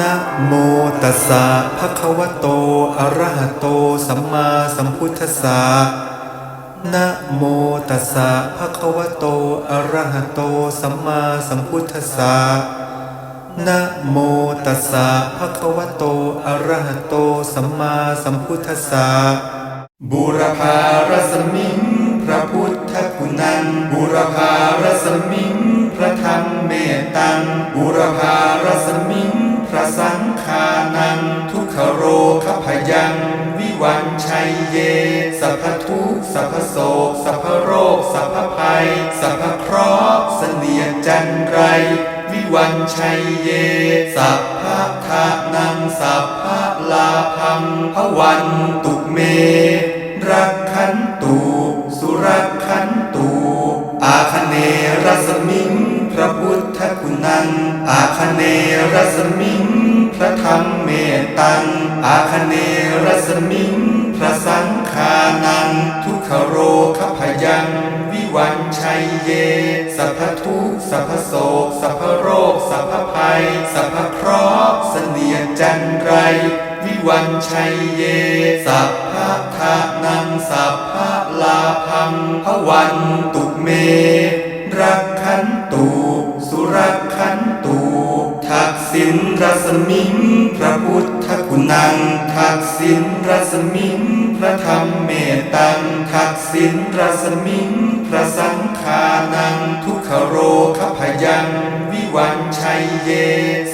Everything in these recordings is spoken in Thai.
นะโมตัสสะภะคะวะโต อะระหะโต สัมมาสัมพุทธัสสะนะโมตัสสะภะคะวะโต อะระหะโต สัมมาสัมพุทธัสสะนะโมตัสสะภะคะวะโต อะระหะโต สัมมาสัมพุทธัสสะบูรพารสมิง พระพุทธคุณังบูรพารสมิง พระธรรมเมตตังบูรพา สังฆานัง ทุกขโรคพยัง วิวันชัยเย สัพพทุกสัพพโศก สัพพโรค สัพพภัย สัพพเคราะห์เสนียดจันไร วิวันชัยเย สัพพะทานัง สัพพะลาพังพวันตุเม รักขันตุ สุรักขันตุ อาคเนรสมิงพระพุทธคุณัง อาคเนรสมิง ระธรรมเมตตัง อาคเนรสมิง พระสังฆานัง ทุกขโรคพยัง วิวันชัยเย สัพพทุกสัพพโศก สัพพโรค สัพพภัย สัพพเคราะห์เสนียจันไร วิวันชัยเย สัพพะทานัง สัพพะลาพังพวันตุเม รักขันตุ รัศมิงพระพุทธคุณังทักษิณรัศมิงพระธรรมเมตตังทักษิณรัศมิงพระสังฆานังทุกขโรคพยังวิวันชัยเย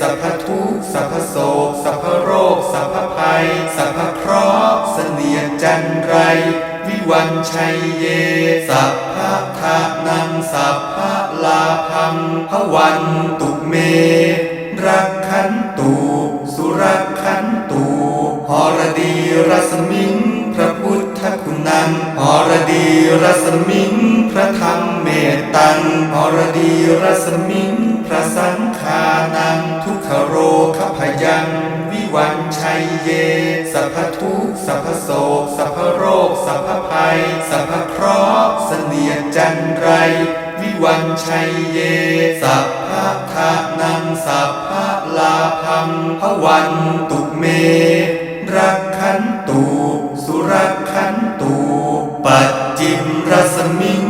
สัพพทุกสัพพโศกสัพพโรค สัพพภัย สัพพเคราะห์เสนียจันไร วิวันชัยเย สัพพะทานังสัพพะลาพังพวันตุเม รัก ขันตุสุรักขันตุหรดีรัศมิง พระพุทธคุณังหรดีรัศมิง พระธรรมเมตตังหรดีรัศมิง พระสังฆานัง ทุกขโรคพยังวิวันชัยเย สัพพทุกสัพพโศกสัพพโรค สัพพภัย สัพพเคราะห์เสนียจันไร วิวันชัยเย สัพพะทานังสัพพะลาพังพวันตุเม รักขันตุสุรักขันตุปัจจิมรัสมิง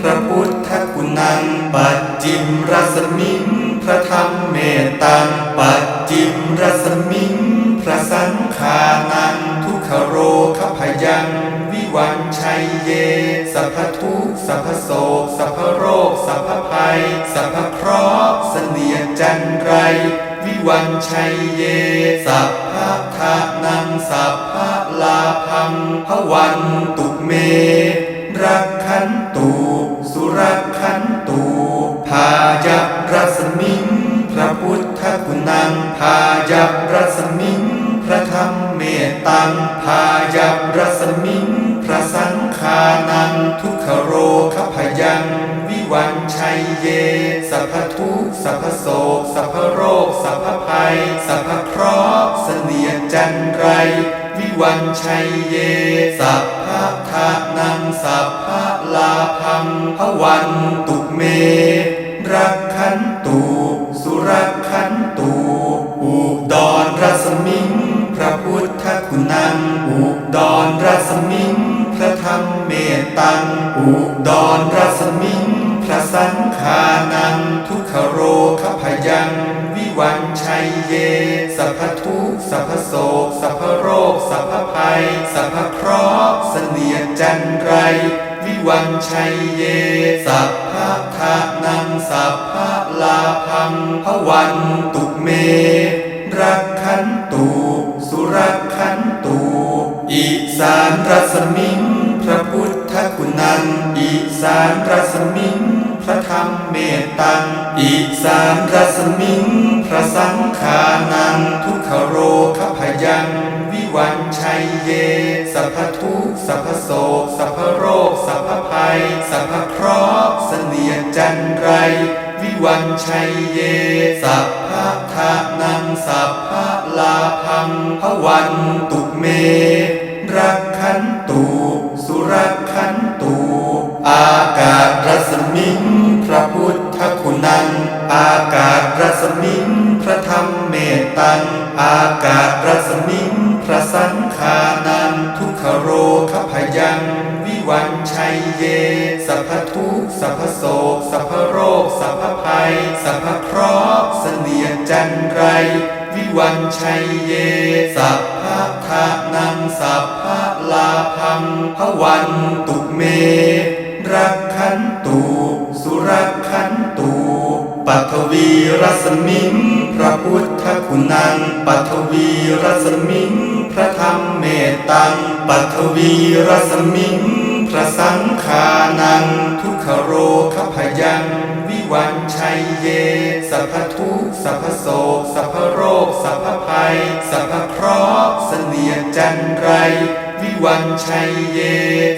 พระพุทธคุณัง ปัจจิมรัสมิง พระธรรมเมตตัง ปัจจิมรัสมิง พระสังฆานัง ทุกขโรคพยังวิวัน ชัยเย สัพพทุกสัพพโศกสัพพโรค สัพพภัย สัพพเคราะห์เสนียจันไร วิวันชัยเย สัพพะทานังสัพพะลาพังพวันตุเม รักขันตุ สุรักขันตุ พายัพรัสมิง พระพุทธคุณัง พายัพรัสมิง พระธรรมเมตตัง พายัพรัสมิง ทุกขโรคพยัง วิวันชัยเย สัพพทุกสัพพโศกสัพพโรค สัพพภัย สัพพเคราะห์เสนียดจันไร วิวันชัยเย สัพพะทานังสัพพะลาพังพวันตุเม รักขันตุ ตังอุดรรัศมิงพระสังฆานัง ทุกขโรคพยัง วิวันชัยเย สัพทุกสัพโศกสัพโรค สัพภัย สัพเคราะห์เสนียจันไร วิวันชัยเย สัพพะทานังสัพพะลาพังพวันตุเม รักขันตุสุรักขันตุอิสานรัศมิง ทธคุณังอิสานรัศมิง พระธรรมเมตตังอิสานรัศมิง พระสังฆานัง ทุกขโรคพยังวิวันชัยเย สัพพทุกสัพพโศกสัพพโรค สัพพภัย สัพพเคราะห์เสนียจันไร วิวันชัยเย สัพพะทานังสัพพะลาพังพวันตุเม รักขันตุสุรักขันตุ อากาศรัศมิงพระพุทธคุณัง อากาศรัศมิงพระธรรมเมตตัง อากาศรัศมิงพระสังขานังทุกขโรคพยังวิวันชัยเย สัพพทุกสัพพโศกสัพพโรคสัพพภัย สัพพเคราะห์เสนียจันไร วิวันชัยเย สัพพะทานังสัพพะลาพังพวันตุเม รักขันตุสุรักขันตุปัทวีรัศมิง พระพุทธคุณังปัทวีรัศมิง พระธรรมเมตตังปัทวีรัศมิง พระสังขานัง ทุกขโรคพยังวิวันชัยเย สัพพทุกสัพพโศกสัพพโรค สัพพภัย สัพพเคราะห์เสนียจันไร วิวันชัยเย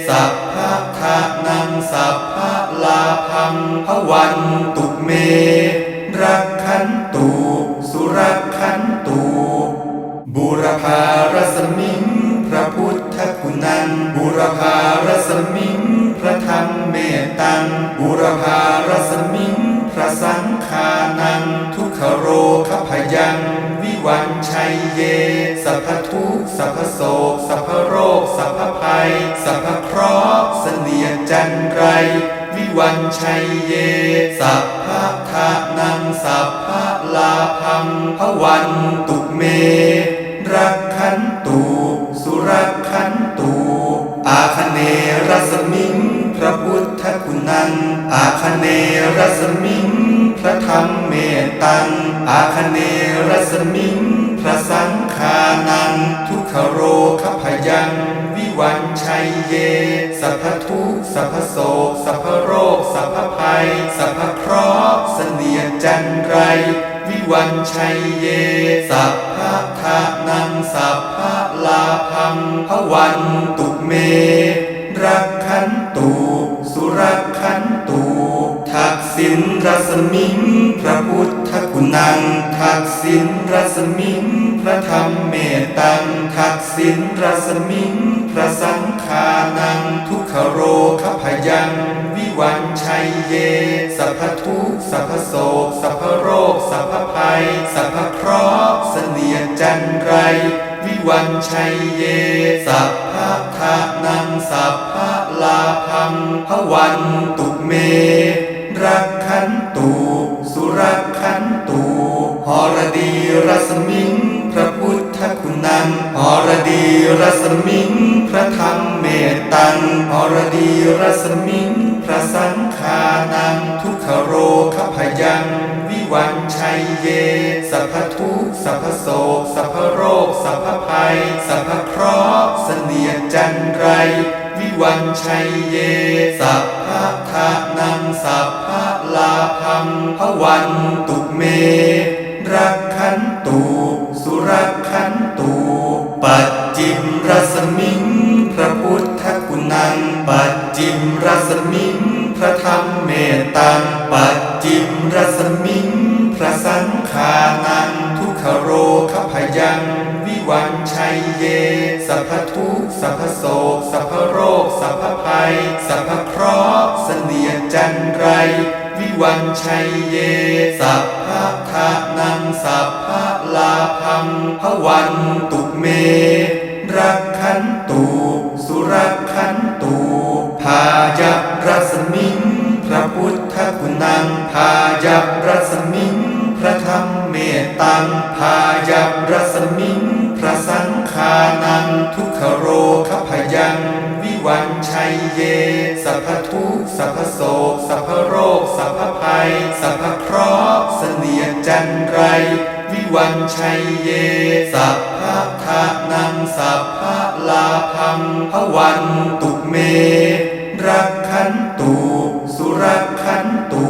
สัพพะทานังสัพพะลาพังพวันตุเม รักขันตุสุรักขันตุบุรพารสมิง พระพุทธคุณังบุรพารสมิง พระธรรมเมตตังบุรพารสมิง พระสังขานัง ทุกขโรคพยัง วิวันชัยเย สัพพทุกสัพพโศกสัพพโรค สัพพภัย สัพพเคราะห์เสนียดจันไร วิวันชัยเย สัพพะทานังสัพพะลาพังพวันตุเม รักขันตุ สุรักขันตุ อาคเนรัสมิง พระพุทธคุณัง อาคเนรัสมิง พระธรรมเมตตัง อาคเนรัสมิง พระสังขานัง ทุกขโรคพยัง วิวันชัยเย สัพพทุกสัพพโศกสัพพโรค สัพพภัย สัพพเคราะห์เสนียดจันไร วิวันชัยเย สัพพะทานัง สัพพะลาพังพวันตุเม รักขันตุสุรักขันตุทักษิณรัศมิงพระพุทธ คุณังทักษิณรัศมิงพระธรรมเมตตังทักษิณรัศมิงพระสังขานังทุกขโรคพยัง วิวันชัยเย สัพพทุกสัพพโศกสัพพโรคสัพพภัย สัพพเคราะห์เสนียจันไร วิวันชัยเย สัพพะทานังสัพพะลาพังพวันตุเม รักขันตุสุรัก รัศมิง พระพุทธคุณังหรดีรัศมิง พระธรรมเมตตังหรดีรัศมิง พระสังขานังทุกขโรคพยัง วิวันชัยเย สัพพทุกสัพพโศกสัพพโรค สัพพภัย สัพพเคราะห์เสนียดจันไร วิวันชัยเย สัพพะทานังสัพพะลาพังพวันตุเมรัก สมิงพระธรรมเมตตังปัจจิมรสมิงพระสังขานังทุกขโรคพยัง วิวันชัยเย สัพพทุกสัพพโศกสัพพโรค สัพพภัย สัพพเคราะห์เสนียจันไร วิวันชัยเย สัพพะทานังสัพพะลาพังพวันตุเม รักขัน พายับรัสมิง พระพุทธคุณังพายับรัสมิง พระธรรมเมตตังพายับรัสมิง พระสังขานัง ทุกขโรคพยัง วิวันชัยเย สัพพทุกสัพพโศกสัพพโรค สัพพภัย สัพพเคราะห์เสนียดจันไร วิวันชัยเย สัพพะทานังสัพพะลาพังพวันตุเม รักขันตุสุรักขันตุ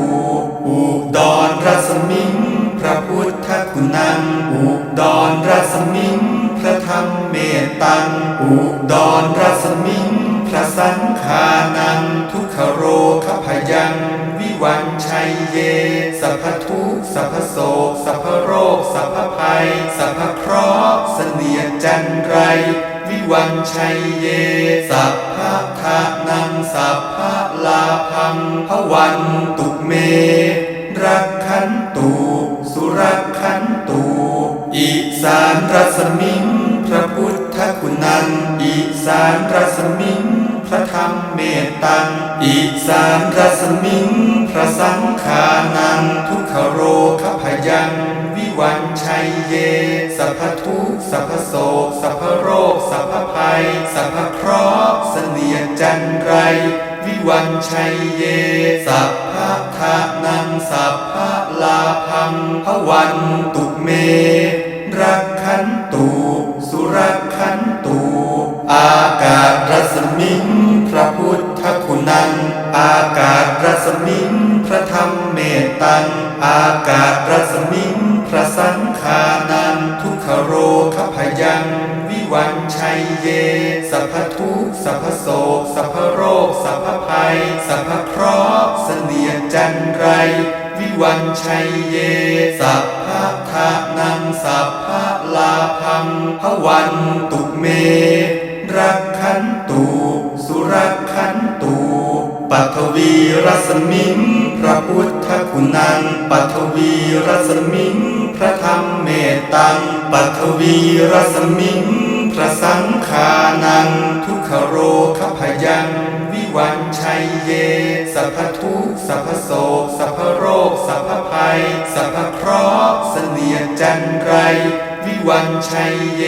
อุดรรัศมิง พระพุทธคุณังอุดรรัศมิง พระธรรมเมตตังอุดรรัศมิง พระสังขานัง ทุกขโรคพยัง วิวันชัยเย สัพพทุกสัพพโศกสัพพโรคสัพพภัย สัพพเคราะห์เสนียจันไร วันชัยเย สัพพะทะนังสัพพะลาพังพวันตุเม รักขันตุ สุรักขันตุ อิสานรัสมิง พระพุทธคุณันอิสานรัสมิง พระธรรมเมตตัง อิสานรัสมิง พระสังขานัง ทุกขโรคพยังวิ วันชัยเย สัพพทุกสัพพโศกสัพพโรค สัพพภัย สัพพเคราะห์เสนียดจันไร วิวันชัยเย สัพพะทานังสัพพะลาพังพวันตุเม รักขันตุสุรักขันตุอากาศรัศมิงพระพุทธ คุณัง อากาศรัศมิงพระธรรมเมตตัง อากาศรัศมิงพระสังขานังทุกขโรคพยัง วิวันชัยเย สัพพทุกสัพพโศก สัพพโรค สัพพภัย สัพพเคราะห์เสนียดจันไร วิวันชัยเย สัพพะทานังสัพพะลาพังพวันตุเม รักขันตุสุรักขันตุ ปัทวีรัศมิงพระพุทธคุณังปัทวีรัศมิงพระธรรมเมตตังปัทวีรัศมิงพระสังขานัง ทุกขโรคพยัง วิวันชัยเย สัพพทุกสัพพโศกสัพพโรค สัพพภัย สัพพเคราะห์เสนียจันไร วิวันชัยเย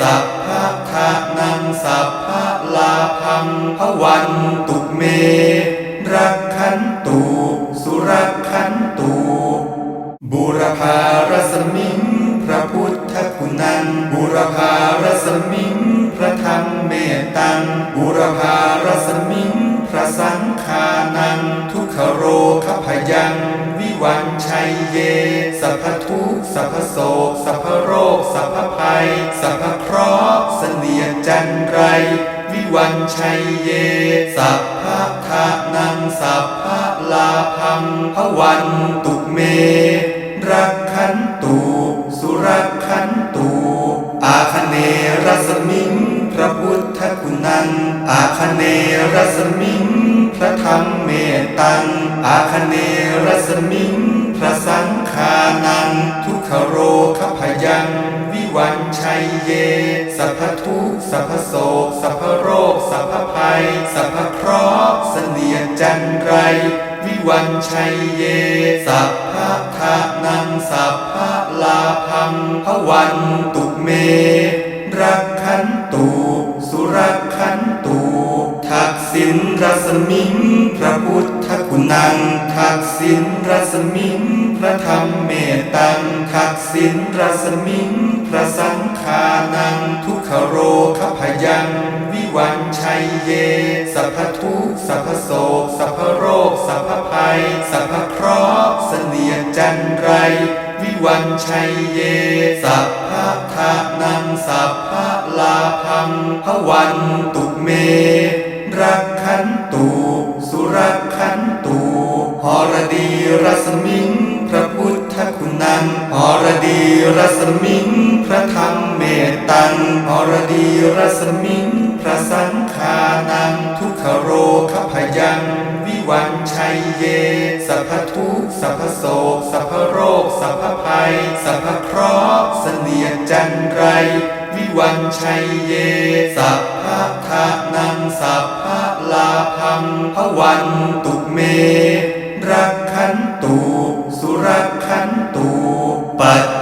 สัพพะทานังสัพพะลาพังพวันตุเม ชัยเย สัพพะทานังสัพพะลาพังพวันตุเม รักขันตุสุรักขันตุอาคเนรัสมิง พระพุทธคุณัง อาคเนรัสมิง พระธรรมเมตตัง อาคเนรัสมิง พระสังขานัง ทุกขโรคพยัง วิวันชัยเย สัพพทุกสัพพโศกสัพพ สัพพภัยสัพพเคราะห์เสนียจันไร วิวันชัยเย สัพพะทานังสัพพะลาพังพวันตุเม รักขันตุสุรักขันตุทักษิณรัศมิงพระพุทธคุณัง ทักษิณรัศมิงพระธรรมเมตตัง ทักษิณรัศมิงพระสังขานัง ทุกขโรคพยัง วันชัยเย สัพทุกสัพโศกสัพโรค สัพภัย สัพเคราะห์เสนียดจันไร วิวันชัยเย สัพพะทานังสัพพะลาพังพวันตุเม รักขันตุสุรักขันตุหรดีรัศมิง พระพุทธคุณังหรดีรัศมิง พระธรรมเมตตังหรดีรัศมิง สังขานังทุกขโรคพยัง วิวันชัยเย สัพพทุกสัพพโศกสัพพโรค สัพพภัย สัพพเคราะห์เสนียดจันไร วิวันชัยเย สัพพะทานังสัพพะลาพังพวันตุเม รักขันตุ สุรักขันตุปัจ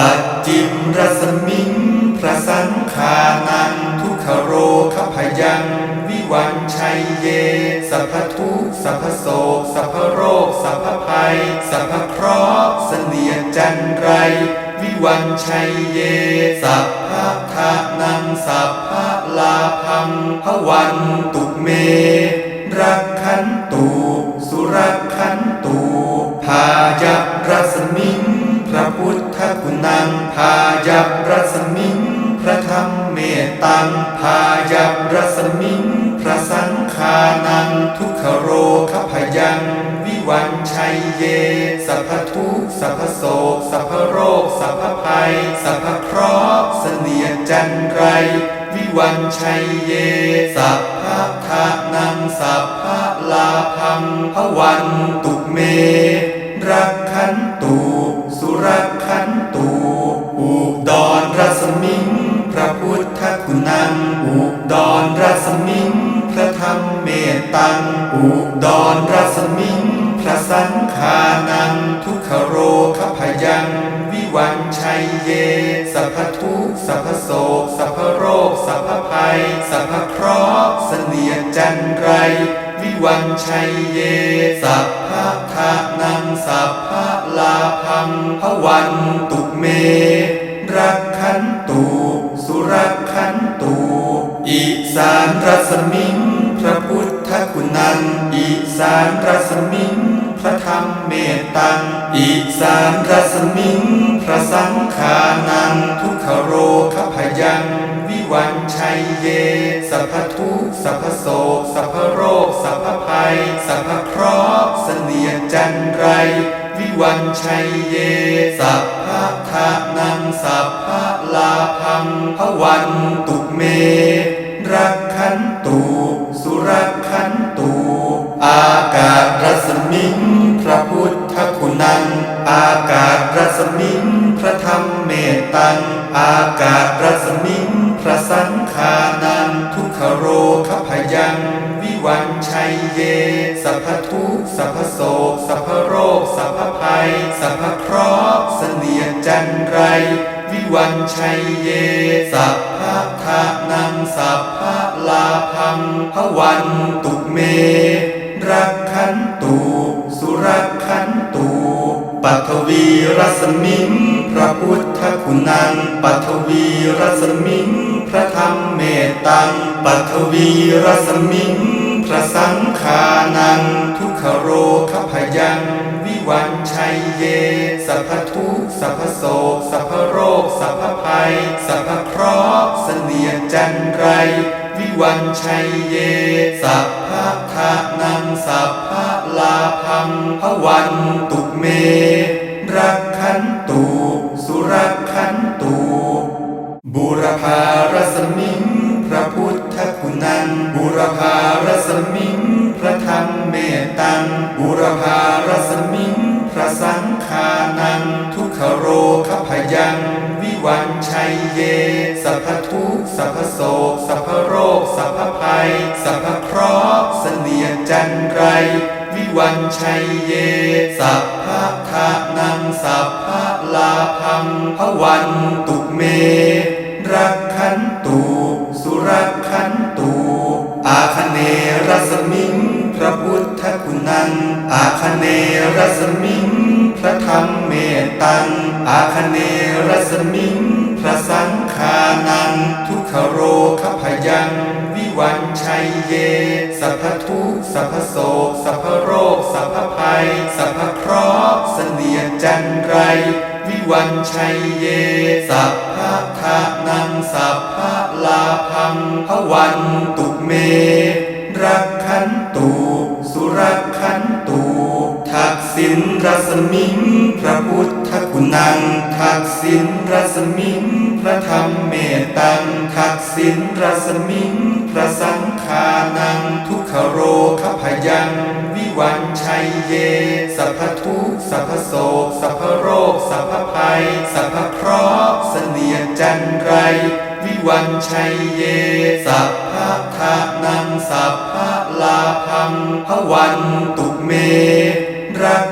ปัจจิมรสมิงพระสังขานังทุกขโรคพยัง วิวันชัยเย สัพพทุกสัพพโศกสัพพโรค สัพพภัย สัพพเคราะห์เสนียจันไร วิวันชัยเย สัพพะทานังสัพพะลาพังพวันตุเมรัก ธคุณังพายัพรัสมิง พระธรรมเมตตังพายัพรัสมิง พระสังขานังทุกขโรคพยัง วิวันชัยเย สัพพทุกสัพพโศก สัพพโรค สัพพภัย สัพพเคราะห์เสนียดจันไรวิวันชัยเย สัพพะทานังสัพพะลาพังพวันตุเม รักขันตุสุรักขัน ธคุณังอุดรรัศมิง พระธรรมเมตตัง อุดรรัศมิง พระสังฆานัง ทุกขโรคพยัง วิวันชัยเย สัพพทุกสัพพโศก สัพพโรค สัพพภัย สัพพเคราะห์เสนียจันไร วิวันชัยเย สัพพะทานัง สัพพะลาพังพวันตุเมรักานรัศมิงพระพุทธคุณังอีสานรัศมิงพระธรรมเมตตังอีสานรัศมิงพระสังฆานังทุกขโรคพยังวิวันชัยเยสัพพทุกสัพพโศกสัพพโรคสัพพภัยสัพพเคราะห์เสนียดจันไร วิวันชัยเย สัพพะทานังสัพพะลาพังพวันตุเม นตุสุรักขันตุอากาศรัศมิงพระพุทธคุณังอากาศรัศมิงพระธรรมเมตตังอากาศรัศมิงพระสังฆานังทุกขโรคพยังวิวันชัยเยสัพพทุกสัพพโศกสัพพโรคสัพพภัยสัพพเคราะห์เสนียจันไร วันชัยเย สัพพะทานังสัพพะลาพังพวันตุเม รักขันตุ สุรักขันตุปัทวีรัศมิงพระพุทธคุณังปัทวีรัศมิงพระธรรมเมตตังปัทวีรัศมิงพระสังฆานัง ทุกขโรคพยัง วิวันชัยเย สัพพทุกสัพพโศกสัพพโรค สัพพภัย สัพพเคราะห์เสนียดจันไร วิวันชัยเย สัพพะทานังสัพพะลาพังพวันตุเม รักขันตุสุรักขันตุบุรพารสมิงพระพุทธคุณังบุรพารสมิงพระธรรมเมตตังบุรพารสมิ ยเย สัพพทุกสัพพโศก สัพพโรค สัพพภัย สัพพเคราะห์เสนียดจันไร วิวันชัยเย สัพพะทานังสัพพะลาพังพวันตุเม รักขันตุ สุรักขันตุ อาคเนรัสมิง พระพุทธคุณัง อาคเนรัสมิงพระธรรมเมตตัง อาคเนรัสมิง พระสังฆานัง ทุกขโรคพยัง วิวันชัยเย สัพพทุกสัพพโศกสัพพโรค สัพพภัย สัพพเคราะห์เสนียดจันไร วิวันชัยเย สัพพะทานัง สัพพะลาพังพวันตุเม รักขันตุสุรักขัน ษิณรัศมิงพระพุทธคุณัง ทักษิณรัศมิงพระธรรมเมตตัง ทักษิณรัศมิงพระสังฆานัง ทุกขโรคพยัง วิวันชัยเย สัพพทุกสัพพโศก สัพพโรค สัพพภัย สัพพเคราะห์เสนียดจันไร วิวันชัยเย สัพพะทานัง สัพพะลาพังพวันตุเมรัก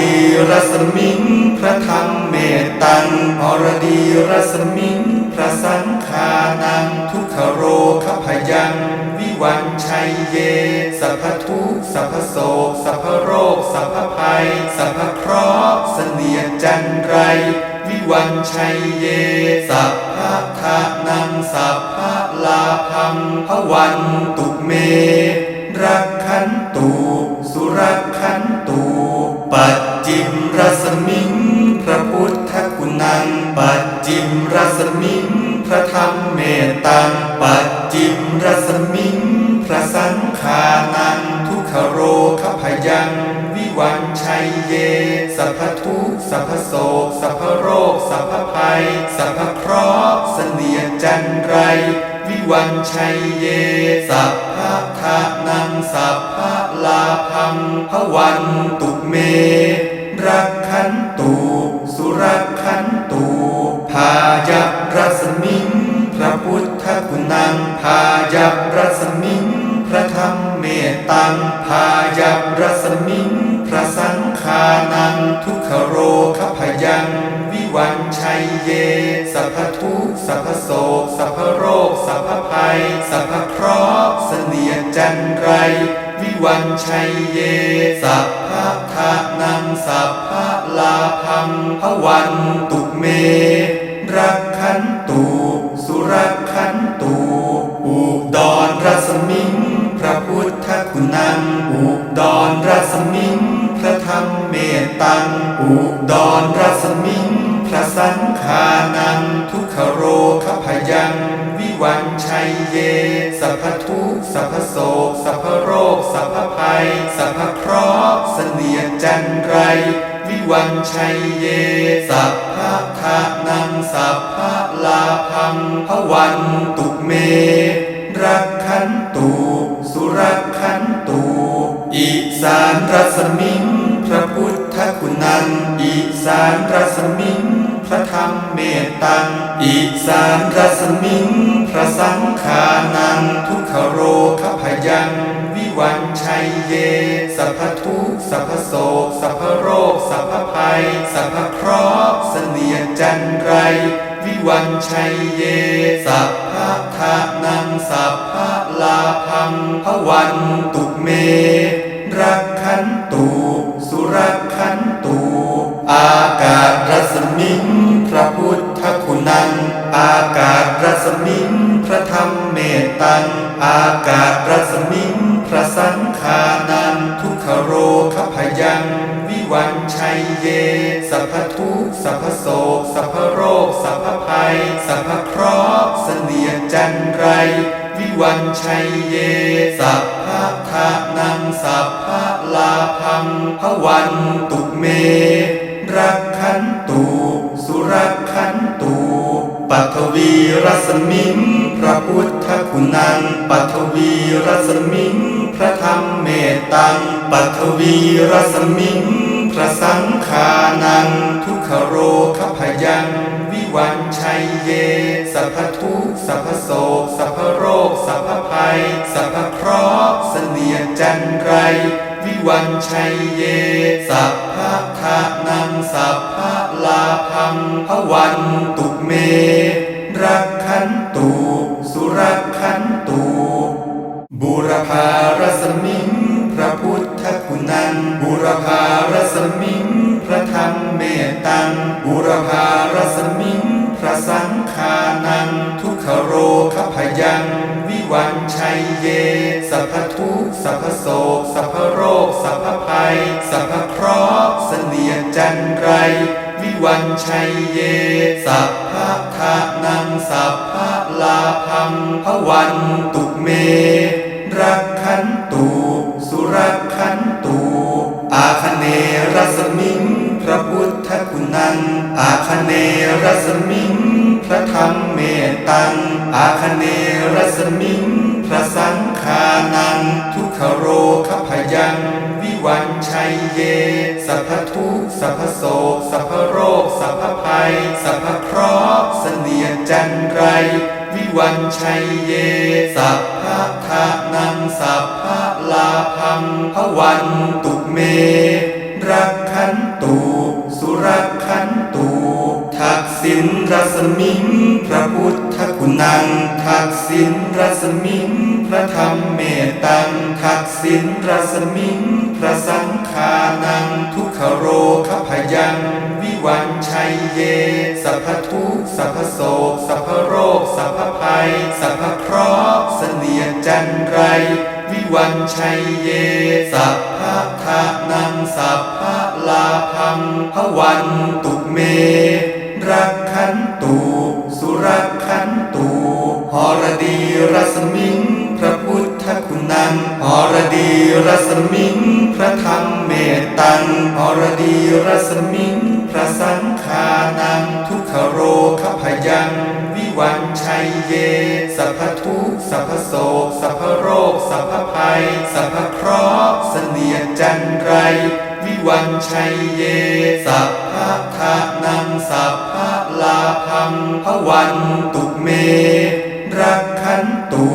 ดีรัศมิงพระธรรมเมตตังหรดีรัศมิงพระสังฆานังทุกขโรคพยังวิวันชัยเย สัพพทุกสัพพโศกสัพพโรค สัพพภัย สัพพเคราะห์เสนียดจันไร วิวันชัยเย สัพพะทานังสัพพะลาพังพวันตุเม รักขันตุสุรักขันตุปัจ สมิงพระธรรมเมตตังปัจจิมรัศมิงพระสังฆานังทุกขโรคพยัง วิวันชัยเย สัพพทุกสัพพโศกสัพพโรค สัพพภัย สัพพเคราะห์เสนียจันไร วิวันชัยเย สัพพะทานังสัพพะลาพังพวันตุเม รับ พายับรัศมิงพระธรรมเมตตังพายับรัศมิงพระสังคานังทุกขโรคพยัง วิวันชัยเย สัพทุกสัพโศกสัพโรคสัพภัย สัพเคราะห์เสนียจันไร วิวันชัยเย สัพพทานังสัพพะลาพังพวันตุเม รักขันตุสุรัก ทธคุณังอุดรรัศมิง พระธรรมเมตตัง อุดรรัศมิง พระสังฆานัง ทุกขโรคพยัง วิวันชัยเย สัพพทุกสัพพโศกสัพพโรค สัพพภัย สัพพเคราะห์เสนียดจันไร วิวันชัยเย สัพพะทานัง สัพพะลาพังพวันตุเม รักขันตุสุรัก สานรัศมิง พระพุทธคุณัง อีสานรัศมิง พระธรรมเมตตัง อีสานรัศมิง พระสังฆานัง ทุกขโรคพยัง วิวันชัยเย สัพพทุกสัพพโศก สัพพโรค สัพพภัย สัพพเคราะห์เสนียจันไร วิวันชัยเย สัพพะทานัง สัพพะลาพังพวันตุเม ตุสุรักขันตุอากาศรัศมิงพระพุทธคุณัง อากาศรัศมิงพระธรรมเมตตัง อากาศรัศมิงพระสังฆานังทุกขโรคพยังวิวันชัยเย สัพพทุกสัพพโศก สัพพโรค สัพพภัย สัพพเคราะห์เสนียจันไร วันชัยเย สัพพะทานังสัพพะลาพังพวันตุเม รักขันตุสุรักขันตุปัทวีรัศมิงพระพุทธคุณังปัทวีรัศมิงพระธรรมเมตตังปัทวีรัศมิงพระสังฆานัง ทุกขโรคพยังวิวัน ชัยเย สัพพทุกสัพพโศกสัพพโรค สัพพภัย สัพพเคราะห์เสนียดจันไร วิวันชัยเย สัพพะทานังสัพพะลาพังพวันตุเม รักขันตุ สุรักขันตุ บุรพารสมิง พระพุทธคุณัง บุรพารสมิง พระธรรมเมตตัง บุรพารสมิง สังขานัง ทุกขโรคพยัง วิวันชัยเย สัพพทุสัพโส ไร วิวันชัยเย สัพพะทานังสัพพะลาพังพวันตุเม รักขันตุสุรักขันตุทักษิณรัศมิงพระพุทธคุณัง ทักษิณรัศมิงพระธรรมเมตตัง ทักษิณรัศมิงพระสังฆานังทุกขโรคพยัง วิวันชัยเย สัพพทุกสัพพโศกสัพพโรค สัพพภัย สัพพเคราะห์เสนียดจันไร วิวันชัยเย สัพพะทานังสัพพะลาพังพวันตุเม รักขันตุสุรักขันตุหรดีรัศมิง พระพุทธคุณังหรดีรัศมิง พระธรรมเมตตังหรดีรัศมิง พระสังฆานังทุกขโรคพยัง วิวันชัยเย สัพพทุกสัพพโศกสัพพโรค สัพพภัย สัพพเคราะห์เสนียดจันไร วิวันชัยเย สัพพะทานังสัพพะลาพังพวันตุเม รักขันตุ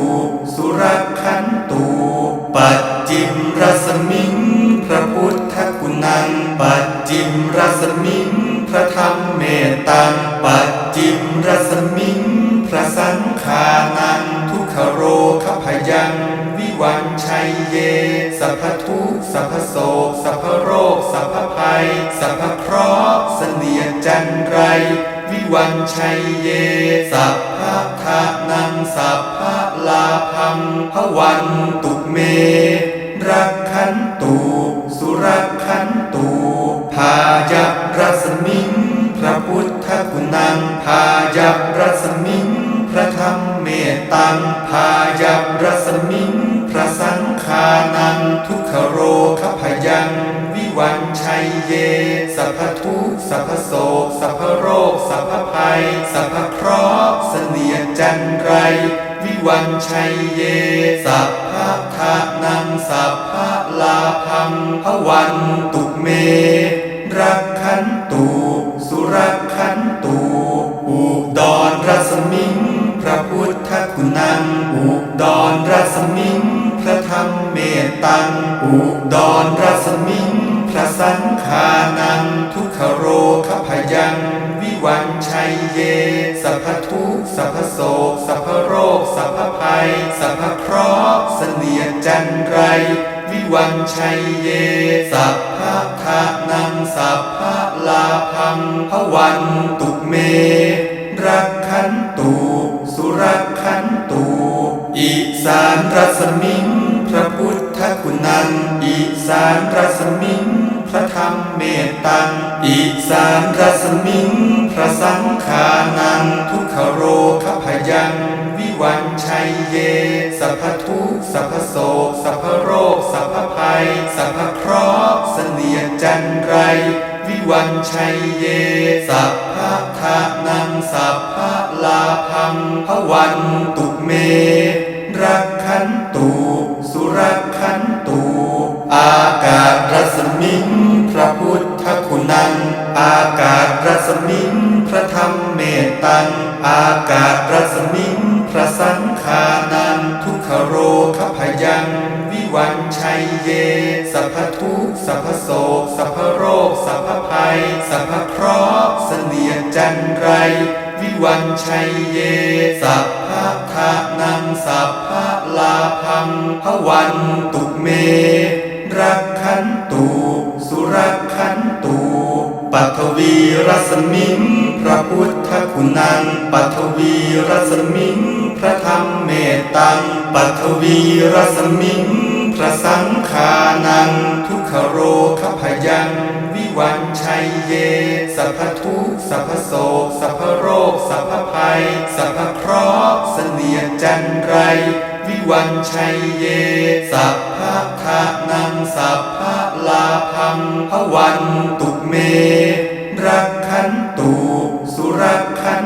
สุรักขันตุปัจจิมงปัจจิมรสมิง ระธรรมเมตตังปัจจิมรสมิง พระสังขานัง ทุกขโรคพยัง วิวันชัยเย สัพพทุกสัพพโศกสัพพโรค สัพพภัย สัพพเคราะห์เสนียจันไร วิวันชัยเย สัพพะทานังสัพพะลาพังพวันตุเม รัก พายับรัสมิงพระธรรมเมตตังพายับรัสมิงพระสังฆานังทุกขโรคพยังวิวันชัยเย สัพพทุกสัพพโศกสัพพโรค สัพพภัย สัพพเคราะห์เสนียดจันไร วิวันชัยเย สัพพะทานังสัพพะลาพังพวันตุเม รักขันตุสุรัก มิง พระพุทธคุณัง อุดรรัศมิง พระธรรมเมตตัง อุดรรัศมิง พระสังขานัง ทุกขโรคพยัง วิวันชัยเย สัพพทุกสัพพโศก สัพพโรค สัพพภัย สัพพเคราะห์เสนียจันไรวิวันชัยเย สัพพะทานังสัพพะลาพังพวันตุเมานรัศมิง พระธรรมเมตตังอีสานรัศมิง พระสังขานัง ทุกขโรคพยัง วิวันชัยเย สัพพทุกสัพพโศกสัพพโรค สัพพภัย สัพพเคราะห์เสนียจันไร วิวันชัยเย สัพพะทานัง สัพพะลาพังพวันตุเม รักขันตุสุรักขันตุ อากาศรัศมิงพระพุทธคุณัง อากาศรัศมิงพระธรรมเมตตัง อากาศรัศมิงพระสังขานังทุกขโรคพยัง วิวันชัยเย สัพพทุกสัพพโศกสัพพโรคสัพพภัย สัพพเคราะห์เสนียดจันไร วิวันชัยเย สัพพะทานังสัพพะลาพังพวันตุเม ขันตุสุรักขันตุปัทวีรัศมิงพระพุทธคุณังปัทวีรัศมิงพระธรรมเมตตังปัทวีรัศมิงพระสังขานัง ทุกขโรคพยัง วิวันชัยเย สัพพทุกสัพพโศกสัพพโรค สัพพภัย สัพพเคราะห์เสนียจันไร วันชัยเย สัพพะทานังสัพพะลาพังพวันตุเม รักขันตุสุรักขัน